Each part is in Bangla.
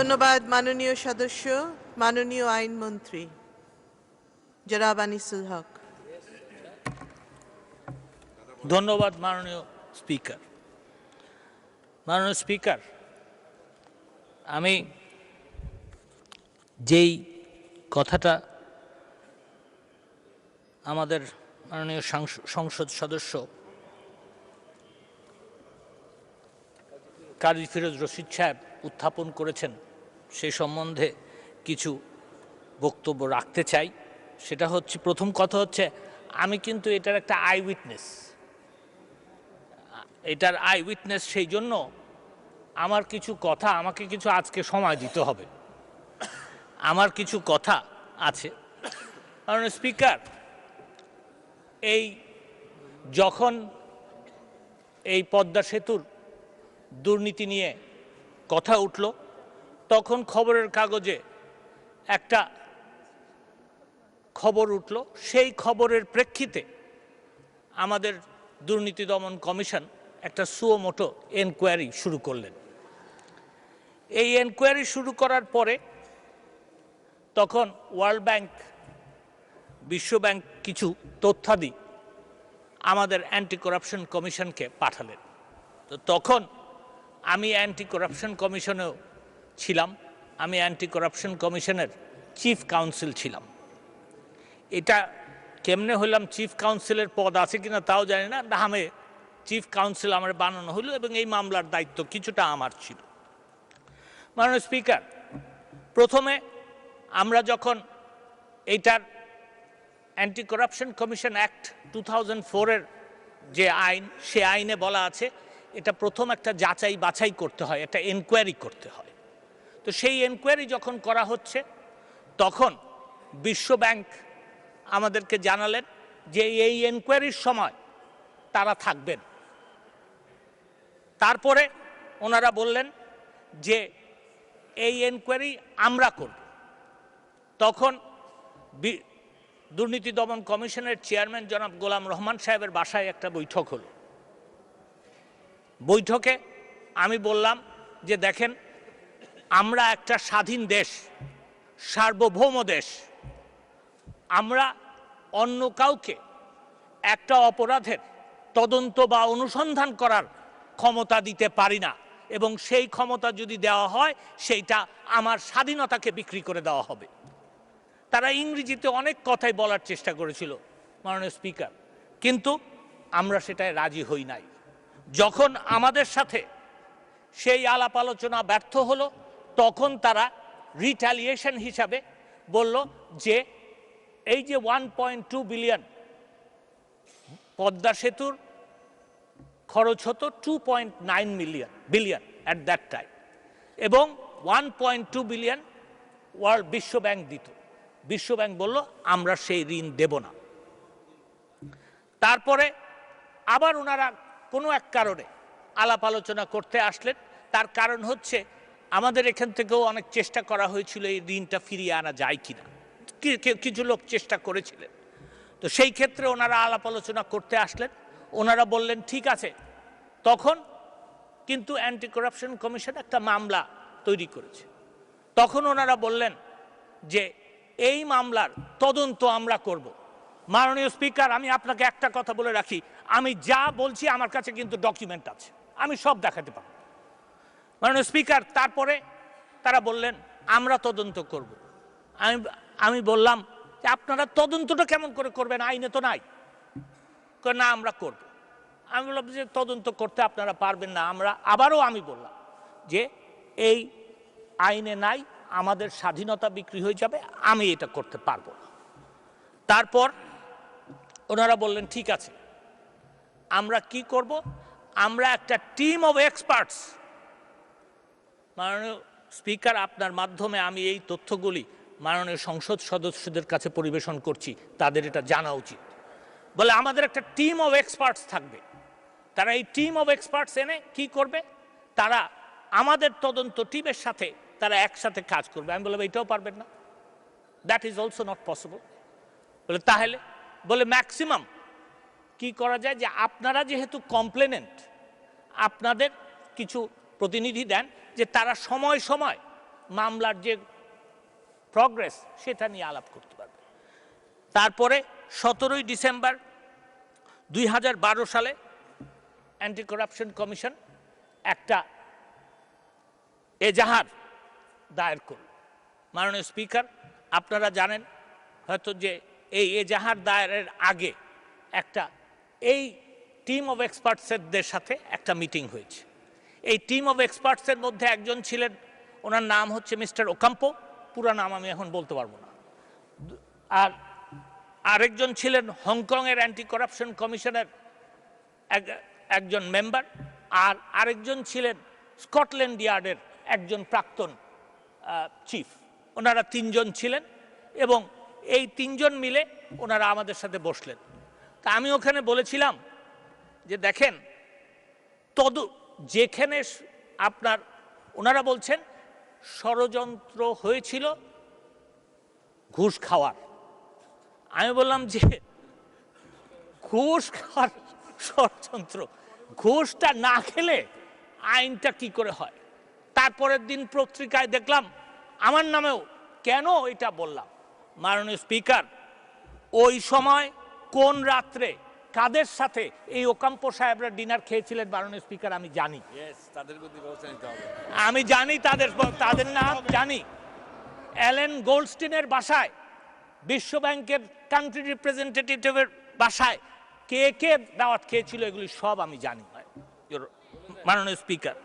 ধন্যবাদ, মাননীয় সদস্য, মাননীয় আইনমন্ত্রী জনাব আনিসুল হক। ধন্যবাদ, মাননীয় স্পিকার। মাননীয় স্পিকার, আমি যেই কথাটা আমাদের মাননীয় সংসদ সদস্য কাজী ফিরোজ রশিদ সাহেব উত্থাপন করেছেন সে সম্বন্ধে কিছু বক্তব্য রাখতে চাই। সেটা হচ্ছে, প্রথম কথা হচ্ছে, আমি কিন্তু এটার একটা আই উইটনেস এটার আই উইটনেস সেই জন্য আমার কিছু কথা, আমাকে কিছু আজকে সময় দিতে হবে। আমার কিছু কথা আছে। কারণ স্পিকার এই যখন এই পদ্মা সেতুর দুর্নীতি নিয়ে কথা উঠল তখন খবরের কাগজে একটা খবর উঠল। সেই খবরের প্রেক্ষিতে আমাদের দুর্নীতি দমন কমিশন একটা সুয়োমোটো এনকোয়ারি শুরু করলেন। এই এনকোয়ারি শুরু করার পরে তখন ওয়ার্ল্ড ব্যাংক, বিশ্ব ব্যাংক কিছু তথ্যাদি আমাদের অ্যান্টি করাপশন কমিশনকে পাঠালেন। তো তখন আমি অ্যান্টি করাপশন কমিশনেও ছিলাম, আমি অ্যান্টি করাপশন কমিশনের চিফ কাউন্সিল ছিলাম। এটা কেমনে হইলাম চিফ কাউন্সিলের পদ আছে কিনা তাও জানি না, নামে চিফ কাউন্সিল আমার বানানো হলো এবং এই মামলার দায়িত্ব কিছুটা আমার ছিল। মাননীয় স্পিকার, প্রথমে আমরা যখন এইটার anti corruption commission act two thousand ফোরের যে আইন, সে আইনে বলা আছে, এটা প্রথম একটা যাচাই বাছাই করতে হয়, একটা এনকোয়ারি করতে হয়। তো সেই এনকোয়ারি যখন করা হচ্ছে, তখন বিশ্ব ব্যাংক আমাদেরকে জানালেন যে এই এনকোয়ারির সময় তারা থাকবেন। তারপরে ওনারা বললেন যে এই এনকোয়ারি আমরা করব। তখন দুর্নীতি দমন কমিশনের চেয়ারম্যান জনাব গোলাম রহমান সাহেবের বাসায় একটা বৈঠক হলো। বৈঠকে আমি বললাম যে দেখেন আমরা একটা স্বাধীন দেশ, সার্বভৌম দেশ। আমরা অন্য কাউকে একটা অপরাধের তদন্ত বা অনুসন্ধান করার ক্ষমতা দিতে পারি না এবং সেই ক্ষমতা যদি দেওয়া হয়, সেইটা আমার স্বাধীনতাকে বিক্রি করে দেওয়া হবে। তারা ইংরেজিতে অনেক কথাই বলার চেষ্টা করেছিল, মাননীয় স্পিকার। কিন্তু আমরা সেটায় রাজি হই নাই। যখন আমাদের সাথে সেই আলাপ আলোচনা ব্যর্থ হলো তখন তারা রিটালিয়েশন হিসাবে বলল যে এই যে one point two billion Padma সেতুর খরচ হতো two point nine million billion at that time এবং one point two billion world বিশ্ব ব্যাংক দিত। বিশ্ব ব্যাংক বলল, আমরা সেই ঋণ দেব না। তারপরে আবার ওনারা কোনো এক কারণে আলাপ আলোচনা করতে আসলেন। তার কারণ হচ্ছে আমাদের এখান থেকেও অনেক চেষ্টা করা হয়েছিল এই ঋণটা ফিরিয়ে আনা যায় কিনা। কিছু লোক চেষ্টা করেছিলেন। তো সেই ক্ষেত্রে ওনারা আলাপ আলোচনা করতে আসলেন। ওনারা বললেন, ঠিক আছে। তখন কিন্তু অ্যান্টি করাপশন কমিশন একটা মামলা তৈরি করেছে। তখন ওনারা বললেন যে, এই মামলার তদন্ত আমরা করব। মাননীয় স্পিকার, আমি আপনাকে একটা কথা বলে রাখি। আমি যা বলছি, আমার কাছে কিন্তু ডকুমেন্ট আছে। আমি সব দেখাতে পারব। মাননীয় স্পিকার, তারপরে তারা বললেন, আমরা তদন্ত করব। আমি আমি বললাম যে, আপনারা তদন্তটা কেমন করে করবেন? আইনে তো নাই। না, আমরা করব। আমি বললাম যে, তদন্ত করতে আপনারা পারবেন না। আমরা আবারও আমি বললাম যে, এই আইনে নাই, আমাদের স্বাধীনতা বিক্রি হয়ে যাবে, আমি এটা করতে পারব না। তারপর ওনারা বললেন, ঠিক আছে, আমরা কি করব? আমরা একটা টিম অফ এক্সপার্টস মাননীয় স্পিকার, আপনার মাধ্যমে আমি এই তথ্যগুলি মাননীয় সংসদ সদস্যদের কাছে পরিবেশন করছি, তাদের এটা জানা উচিত। বলে আমাদের একটা টিম অফ এক্সপার্টস থাকবে। তারা এই টিম অফ এক্সপার্টস এনে কি করবে? তারা আমাদের তদন্ত টিমের সাথে তারা একসাথে কাজ করবে। আমি বললাম এটাও পারবেন না। That is also not possible বলে, তাহলে? বলে ম্যাক্সিমাম কি করা যায় যে আপনারা যেহেতু কমপ্লেনেন্ট আপনাদের কিছু প্রতিনিধি দেন যে তারা সময় সময় মামলার যে প্রগ্রেস সেটা নিয়ে আলাপ করতে পারবে। তারপরে সতেরোই ডিসেম্বর দুই হাজার বারো সালে অ্যান্টি করাপশন কমিশন একটা এজাহার দায়ের করল। মাননীয় স্পিকার আপনারা জানেন হয়তো যে এই এজাহার দায়েরের আগে একটা, এই টিম অফ এক্সপার্টসেরদের সাথে একটা মিটিং হয়েছে। এই টিম অফ এক্সপার্টসের মধ্যে একজন ছিলেন, ওনার নাম হচ্ছে মিস্টার ওকাম্পো পুরা নাম আমি এখন বলতে পারব না। আর আরেকজন ছিলেন হংকংয়ের অ্যান্টি করাপশন কমিশনের এক- একজন মেম্বার আর আরেকজন ছিলেন স্কটল্যান্ড ইয়ার্ডের একজন প্রাক্তন চিফ ওনারা তিনজন ছিলেন এবং এই তিনজন মিলে ওনারা আমাদের সাথে বসলেন। তা আমি ওখানে বলেছিলাম যে দেখেন, তদ যেখানে আপনার, ওনারা বলছেন ষড়যন্ত্র হয়েছিল ঘুষ খাওয়ার। আমি বললাম যে ঘুষ খাওয়ার ষড়যন্ত্র, ঘুষটা না খেলে আইনটা কি করে হয়? তারপরের দিন পত্রিকায় দেখলাম, আমার নামেও কেন এটা বললাম? মাননীয় স্পিকার, ওই সময় কোন রাত্রে কাদের সাথে এই ওকাম্পো সাহেবরা ডিনার খেয়েছিলেন মাননীয় স্পিকার আমি জানি। আমি জানি তাদের তাদের নাম জানি। অ্যালেন গোল্ডস্টিনের বাসায় বিশ্ব ব্যাংকের কান্ট্রি রিপ্রেজেন্টেটিভের বাসায় কে কে দাওয়াত খেয়েছিল এগুলি সব আমি জানি। মাননীয় স্পিকার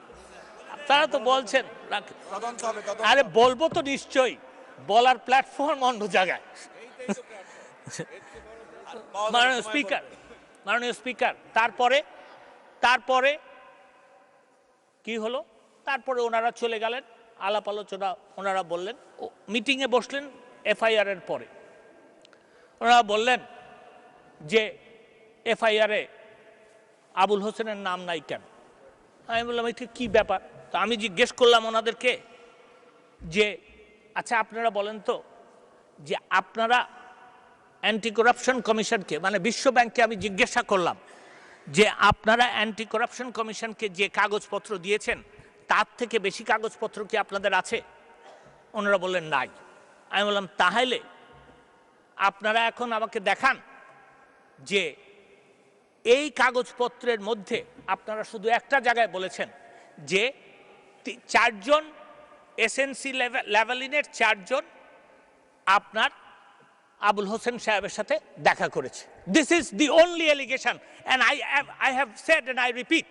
তারা তো বলছেন আরে বলব তো নিশ্চয়ই বলার প্ল্যাটফর্ম অন্য জায়গায়। মাননীয় স্পিকার। মাননীয় স্পিকার, তারপরে তারপরে কি হলো? তারপরে ওনারা চলে গেলেন, আলাপ আলোচনা ওনারা বললেন মিটিংয়ে বসলেন এফআইআর এর পরে। ওনারা বললেন যে এফআইআরে আবুল হোসেনের নাম নাই কেন? আমি বললাম, এটা কি ব্যাপার? তো আমি জিজ্ঞেস করলাম ওনাদেরকে যে আচ্ছা আপনারা বলেন তো যে আপনারা অ্যান্টি করাপশন কমিশনকে মানে বিশ্ব ব্যাংকে আমি জিজ্ঞাসা করলাম যে আপনারা অ্যান্টি করাপশন কমিশনকে যে কাগজপত্র দিয়েছেন, তার থেকে বেশি কাগজপত্র কি আপনাদের আছে? ওনারা বললেন, নাই। আমি বললাম, তাহলে আপনারা এখন আমাকে দেখান যে এই কাগজপত্রের মধ্যে আপনারা শুধু একটা জায়গায় বলেছেন যে চারজন এসএনসি লেভেলিনের চারজন আপনার আবুল হোসেন সাহেবের সাথে দেখা করেছে। This is the only allegation and I I have said and I repeat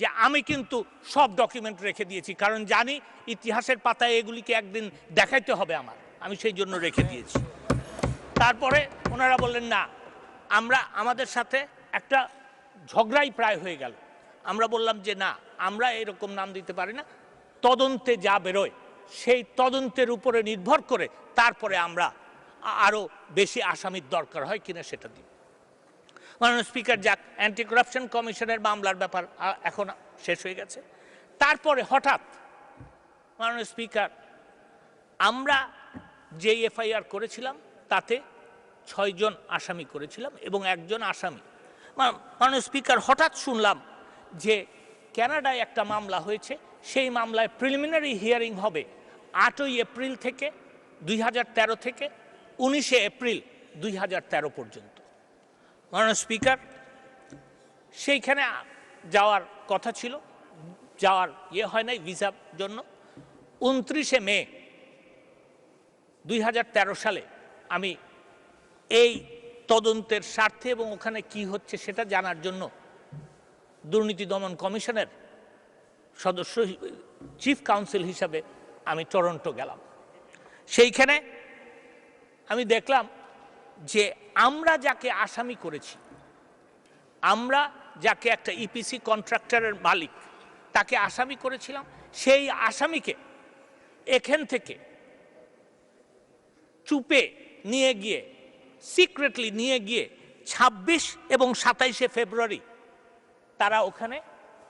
যে আমি কিন্তু সব ডকুমেন্ট রেখে দিয়েছি, কারণ জানি ইতিহাসের পাতায় এগুলিকে একদিন দেখাইতে হবে আমার। আমি সেই জন্য রেখে দিয়েছি। তারপরে ওনারা বললেন, না, আমরা আমাদের সাথে একটা ঝগড়াই প্রায় হয়ে গেল। আমরা বললাম যে, না, আমরা এরকম নাম দিতে পারি না। তদন্তে যা বেরোয়, সেই তদন্তের উপরে নির্ভর করে তারপরে আমরা আ- আরও বেশি আসামির দরকার হয় কিনা সেটা দিই মাননীয় স্পিকার যাক অ্যান্টি করাপশন কমিশনের মামলার ব্যাপার এখন শেষ হয়ে গেছে। তারপরে হঠাৎ মাননীয় স্পিকার, আমরা যে এফআইআর করেছিলাম, তাতে ছয়জন আসামি করেছিলাম এবং একজন আসামি। মাননীয় স্পিকার, হঠাৎ শুনলাম যে ক্যানাডায় একটা মামলা হয়েছে, সেই মামলায় প্রিলিমিনারি হিয়ারিং হবে আটই এপ্রিল থেকে, দুই হাজার তেরো থেকে উনিশে এপ্রিল দুই হাজার তেরো পর্যন্ত। মাননীয় স্পিকার, সেইখানে যাওয়ার কথা ছিল, যাওয়ার ইয়ে হয় নাই ভিসার জন্য। উনত্রিশে মে দুই হাজার তেরো সালে আমি এই তদন্তের স্বার্থে এবং ওখানে কি হচ্ছে সেটা জানার জন্য দুর্নীতি দমন কমিশনের সদস্য চিফ কাউন্সিল হিসাবে আমি টরন্টো গেলাম। সেইখানে আমি দেখলাম যে আমরা যাকে আসামি করেছি, আমরা যাকে একটা ইপিসি কন্ট্রাক্টরের মালিক, তাকে আসামি করেছিলাম। সেই আসামিকে এখান থেকে চুপে নিয়ে গিয়ে সিক্রেটলি নিয়ে গিয়ে ২৬ এবং সাতাইশে ফেব্রুয়ারি তারা ওখানে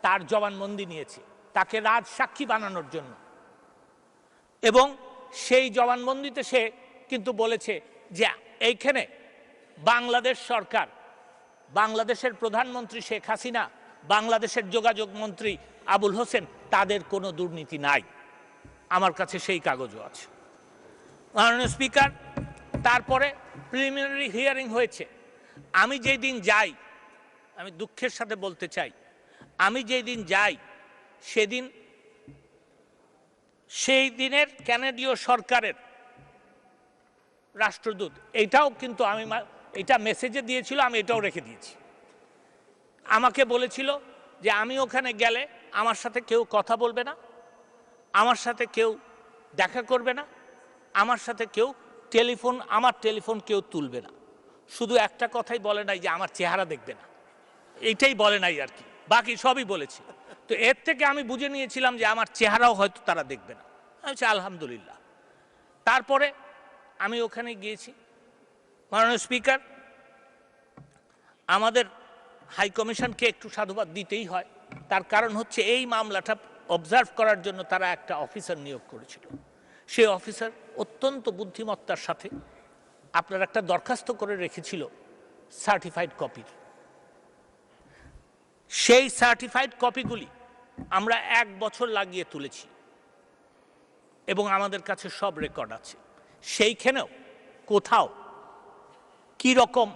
তার জবানবন্দি নিয়েছে, তাকে রাজ সাক্ষী বানানোর জন্য। এবং সেই জবানবন্দিতে সে কিন্তু বলেছে যে এইখানে বাংলাদেশ সরকার, বাংলাদেশের প্রধানমন্ত্রী শেখ হাসিনা, বাংলাদেশের যোগাযোগ মন্ত্রী আবুল হোসেন, তাদের কোনো দুর্নীতি নাই। আমার কাছে সেই কাগজও আছে। মাননীয় স্পিকার, তারপরে প্রিলিমিনারি হিয়ারিং হয়েছে। আমি যেই দিন যাই, আমি দুঃখের সাথে বলতে চাই, আমি যেই দিন যাই, সেদিন, সেই দিনের ক্যানাডীয় সরকারের রাষ্ট্রদূত। এটাও কিন্তু আমি এটা মেসেজে দিয়েছিল, আমি এটাও রেখে দিয়েছি। আমাকে বলেছিল যে আমি ওখানে গেলে আমার সাথে কেউ কথা বলবে না, আমার সাথে কেউ দেখা করবে না, আমার সাথে কেউ টেলিফোন, আমার টেলিফোন কেউ তুলবে না। শুধু একটা কথাই বলে নাই যে আমার চেহারা দেখবে না। এইটাই বলে নাই আর কি। বাকি সবই বলেছি। তো এর থেকে আমি বুঝে নিয়েছিলাম যে আমার চেহারাও হয়তো তারা দেখবে না। আমি আলহামদুলিল্লাহ। তারপরে আমি ওখানে গিয়েছি। মাননীয় স্পিকার, আমাদের হাই কমিশনকে একটু সাধুবাদ দিতেই হয়। তার কারণ হচ্ছে এই মামলাটা অবজার্ভ করার জন্য তারা একটা অফিসার নিয়োগ করেছিল। সেই অফিসার অত্যন্ত বুদ্ধিমত্তার সাথে আপনার একটা দরখাস্ত করে রেখেছিল সার্টিফাইড কপির সেই সার্টিফাইড কপিগুলি আমরা এক বছর লাগিয়ে তুলেছি এবং আমাদের কাছে সব রেকর্ড আছে। সেইখানেও কোথাও কি রকম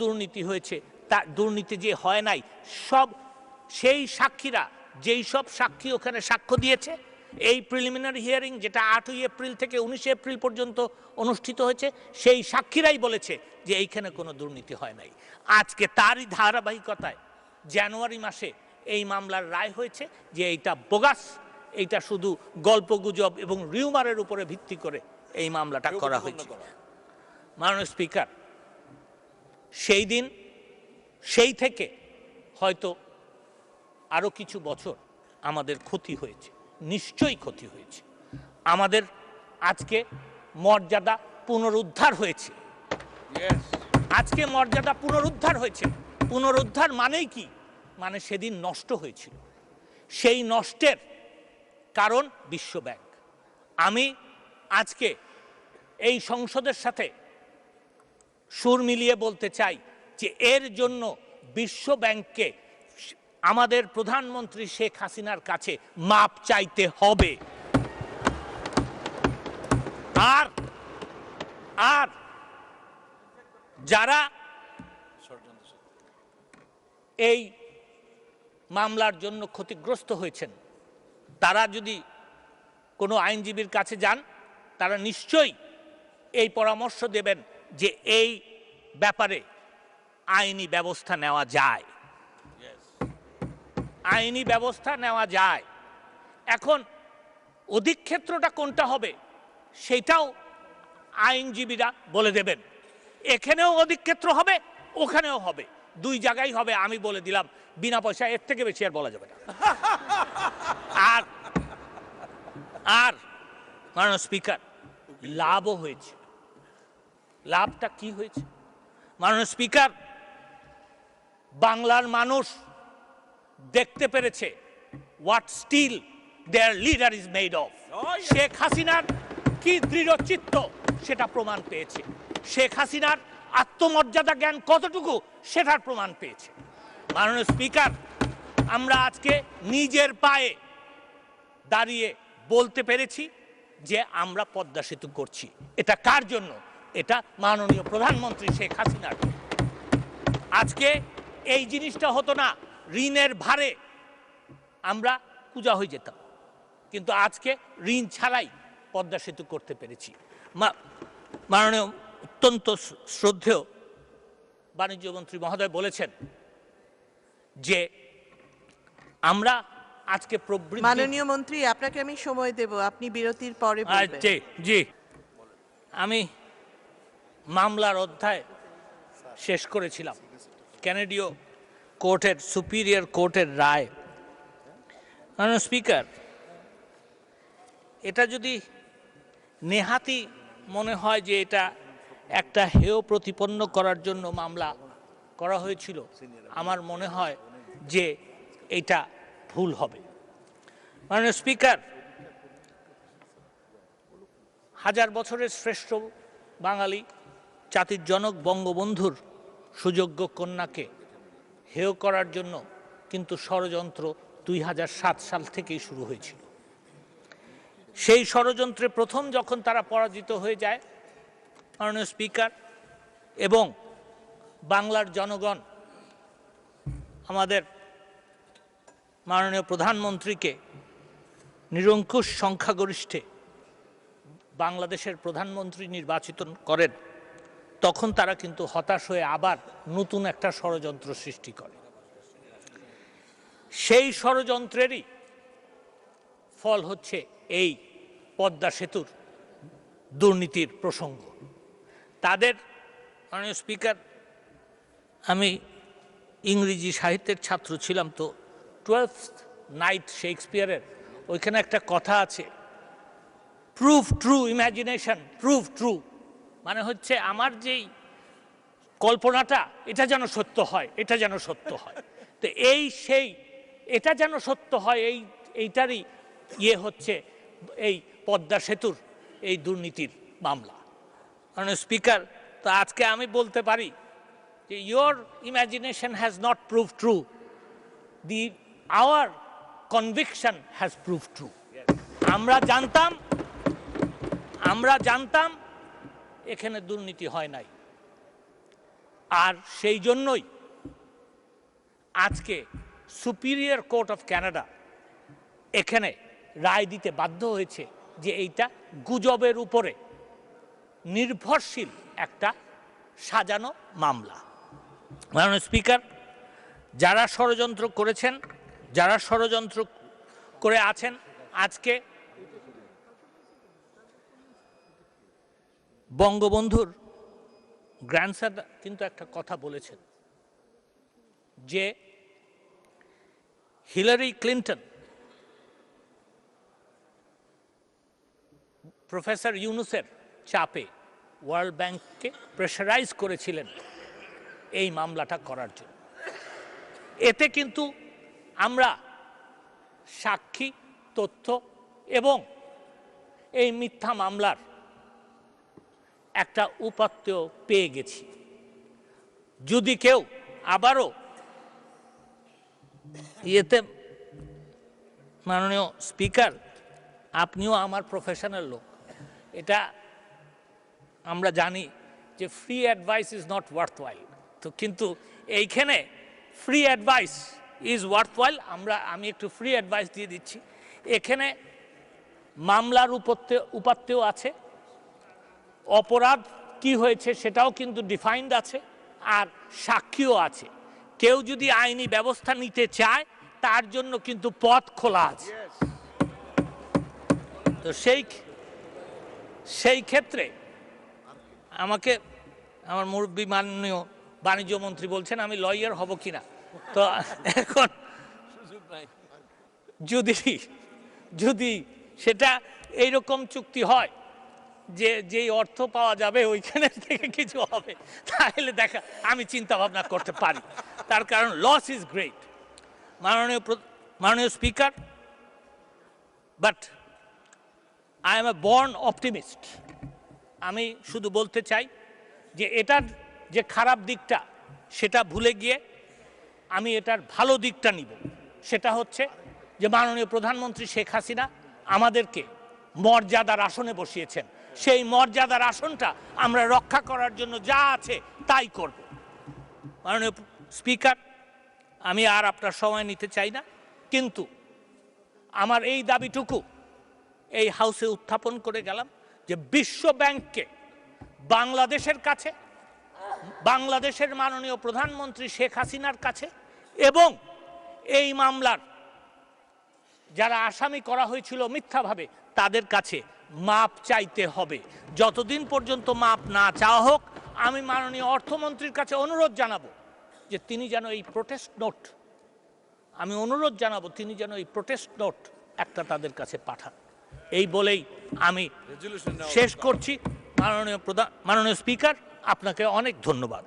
দুর্নীতি হয়েছে তা দুর্নীতি যে হয় নাই, সব সেই সাক্ষীরা, যেই সব সাক্ষী ওখানে সাক্ষ্য দিয়েছে, এই প্রিলিমিনারি হিয়ারিং যেটা আটই এপ্রিল থেকে উনিশে এপ্রিল পর্যন্ত অনুষ্ঠিত হয়েছে, সেই সাক্ষীরাই বলেছে যে এইখানে কোনো দুর্নীতি হয় নাই। আজকে তারই ধারাবাহিকতায় জানুয়ারি মাসে এই মামলার রায় হয়েছে যে এইটা বোগাস এইটা শুধু গল্পগুজব এবং রিউমারের উপরে ভিত্তি করে এই মামলাটা করা হয়েছে মাননীয় স্পিকার সেই দিন সেই থেকে হয়তো আরও কিছু বছর আমাদের ক্ষতি হয়েছে নিশ্চয়ই ক্ষতি হয়েছে। আমাদের আজকে মর্যাদা পুনরুদ্ধার হয়েছে। আজকে মর্যাদা পুনরুদ্ধার হয়েছে। পুনরুদ্ধার মানেই কি? মানে সেদিন নষ্ট হয়েছিল। সেই নষ্টের কারণ বিশ্বব্যাংক। আমি আজকে এই সংসদের সাথে সুর মিলিয়ে বলতে চাই যে এর জন্য বিশ্ব ব্যাংককে আমাদের প্রধানমন্ত্রী শেখ হাসিনার কাছে মাপ চাইতে হবে। আর আর যারা এই মামলার জন্য ক্ষতিগ্রস্ত হয়েছেন, তারা যদি কোনো আইনজীবীর কাছে যান তারা নিশ্চয়ই এই পরামর্শ দেবেন যে এই ব্যাপারে আইনি ব্যবস্থা নেওয়া যায়। আইনি ব্যবস্থা নেওয়া যায়। এখন অধিক্ষেত্রটা কোনটা হবে সেটাও আইনজীবীরা বলে দেবেন। এখানেও অধিক্ষেত্র হবে ওখানেও হবে। দুই জায়গায় হবে আমি বলে দিলাম। বিনা পয়সা এর থেকে বেশি আর বলা যাবে না। আর আর মাননীয় স্পিকার লাভও হয়েছে। লাভটা কি হয়েছে? মাননীয় স্পিকার, বাংলার মানুষ দেখতে পেরেছে what steel their leader is made of Sheikh হাসিনার কি দৃঢ় চিত্ত সেটা প্রমাণ পেয়েছে। শেখ হাসিনার আত্মমর্যাদা জ্ঞান কতটুকু সেটার প্রমাণ পেয়েছে। মাননীয় স্পিকার, আমরা আজকে নিজের পায়ে দাঁড়িয়ে বলতে পেরেছি যে আমরা পদ্মা সেতু করছি। এটা কার জন্য? এটা মাননীয় প্রধানমন্ত্রী শেখ হাসিনার। আজকে এই জিনিসটা হতো না, ঋণের ভারে আমরা পূজা হয়ে যেতাম। কিন্তু আজকে ঋণ ছাড়াই পদ্মা সেতু করতে পেরেছি। মাননীয় অত্যন্ত শ্রদ্ধেয় বাণিজ্য মন্ত্রী মহোদয় বলেছেন যে আমরা আজকে প্রবৃদ্ধি মাননীয় মন্ত্রী আপনাকে আমি সময় দেব আপনি বিরতির পরে বলবেন। জি জি। আমি মামলার অধ্যায় শেষ করেছিলাম। ক্যানেডীয় কোর্টের সুপিরিয়র কোর্টের রায়। স্পিকার এটা যদি নেহাতি মনে হয় যে এটা একটা হেয় প্রতিপন্ন করার জন্য মামলা করা হয়েছিল আমার মনে হয় যে এটা ভুল হবে। মাননীয় স্পিকার, হাজার বছরের শ্রেষ্ঠ বাঙালি জাতির জনক বঙ্গবন্ধুর সুযোগ্য কন্যাকে হেয় করার জন্য কিন্তু ষড়যন্ত্র দুই হাজার সাত সাল থেকেই শুরু হয়েছিল। সেই ষড়যন্ত্রে প্রথম যখন তারা পরাজিত হয়ে যায়, মাননীয় স্পিকার, এবং বাংলার জনগণ আমাদের মাননীয় প্রধানমন্ত্রীকে নিরঙ্কুশ সংখ্যাগরিষ্ঠে বাংলাদেশের প্রধানমন্ত্রী নির্বাচিত করেন, তখন তারা কিন্তু হতাশ হয়ে আবার নতুন একটা ষড়যন্ত্র সৃষ্টি করে। সেই ষড়যন্ত্রেরই ফল হচ্ছে এই পদ্মা সেতুর দুর্নীতির প্রসঙ্গ। তাদের মাননীয় স্পিকার, আমি ইংরেজি সাহিত্যের ছাত্র ছিলাম তো টুয়েলভ নাইট শেক্সপিয়ারের ওইখানে একটা কথা আছে proof true imagination proof true মানে হচ্ছে আমার যেই কল্পনাটা, এটা যেন সত্য হয়, এটা যেন সত্য হয়। তো এই সেই, এটা যেন সত্য হয়, এই, এইটারই ইয়ে হচ্ছে এই পদ্মা সেতুর, এই দুর্নীতির মামলা। মানে স্পিকার, তো আজকে আমি বলতে পারি যে your imagination has not prove true the our conviction has prove true আমরা জানতাম আমরা জানতাম, এখানে দুর্নীতি হয় নাই। আর সেই জন্যই আজকে সুপিরিয়র কোর্ট অফ ক্যানাডা এখানে রায় দিতে বাধ্য হয়েছে যে এইটা গুজবের উপরে নির্ভরশীল একটা সাজানো মামলা। মাননীয় স্পিকার, যারা ষড়যন্ত্র করেছেন যারা ষড়যন্ত্র করে আছেন আজকে বঙ্গবন্ধুর গ্র্যান্ডসার কিন্তু একটা কথা বলেছেন, যে হিলারি ক্লিন্টন, প্রফেসর ইউনুসের চাপে ওয়ার্ল্ড ব্যাংককে প্রেশারাইজ করেছিলেন এই মামলাটা করার জন্য। এতে কিন্তু আমরা সাক্ষী, তথ্য এবং এই মিথ্যা মামলার একটা উপাত্ত পেয়ে গেছি। যদি কেউ আবারও ইয়েতে মাননীয় স্পিকার, আপনিও আমার প্রফেশনাল লোক, এটা আমরা জানি যে free advice is not worth while তো কিন্তু এইখানে free advice is worth while আমরা আমি একটু ফ্রি অ্যাডভাইস দিয়ে দিচ্ছি। এখানে মামলার উপত্য উপাত্তেও আছে। অপরাধ কি হয়েছে সেটাও কিন্তু ডিফাইন্ড আছে আর সাক্ষীও আছে। কেউ যদি আইনি ব্যবস্থা নিতে চায় তার জন্য কিন্তু পথ খোলা আছে। তো সেই সেই ক্ষেত্রে আমাকে আমার মুরব্বী মাননীয় বাণিজ্য মন্ত্রী বলছেন আমি লয়ার হব কিনা? তো এখন যদি যদি সেটা এইরকম চুক্তি হয় যে যেই অর্থ পাওয়া যাবে ওইখানে থেকে কিছু হবে, তাহলে দেখা, আমি চিন্তা ভাবনা করতে পারি। তার কারণ লস ইজ গ্রেট মাননীয় মাননীয় speaker but I am a born optimist আমি শুধু বলতে চাই যে এটার যে খারাপ দিকটা, সেটা ভুলে গিয়ে আমি এটার ভালো দিকটা নিব। সেটা হচ্ছে যে মাননীয় প্রধানমন্ত্রী শেখ হাসিনা আমাদেরকে মর্যাদার আসনে বসিয়েছেন। সেই মর্যাদার আসনটা আমরা রক্ষা করার জন্য যা আছে তাই করব। মাননীয় স্পিকার, আমি আর আপনার সময় নিতে চাই না, কিন্তু আমার এই দাবিটুকু এই হাউসে উত্থাপন করে গেলাম যে বিশ্ব ব্যাংককে বাংলাদেশের কাছে, বাংলাদেশের মাননীয় প্রধানমন্ত্রী শেখ হাসিনার কাছে এবং এই মামলার যারা আসামি করা হয়েছিল মিথ্যাভাবে তাদের কাছে মাপ চাইতে হবে। যতদিন পর্যন্ত মাপ না চাওয়া হোক আমি মাননীয় অর্থমন্ত্রীর কাছে অনুরোধ জানাব যে তিনি যেন এই প্রোটেস্ট নোট আমি অনুরোধ জানাব তিনি যেন এই প্রোটেস্ট নোট একটা তাদের কাছে পাঠান। এই বলেই আমি শেষ করছি। মাননীয় প্রধান মাননীয় স্পিকার আপনাকে অনেক ধন্যবাদ।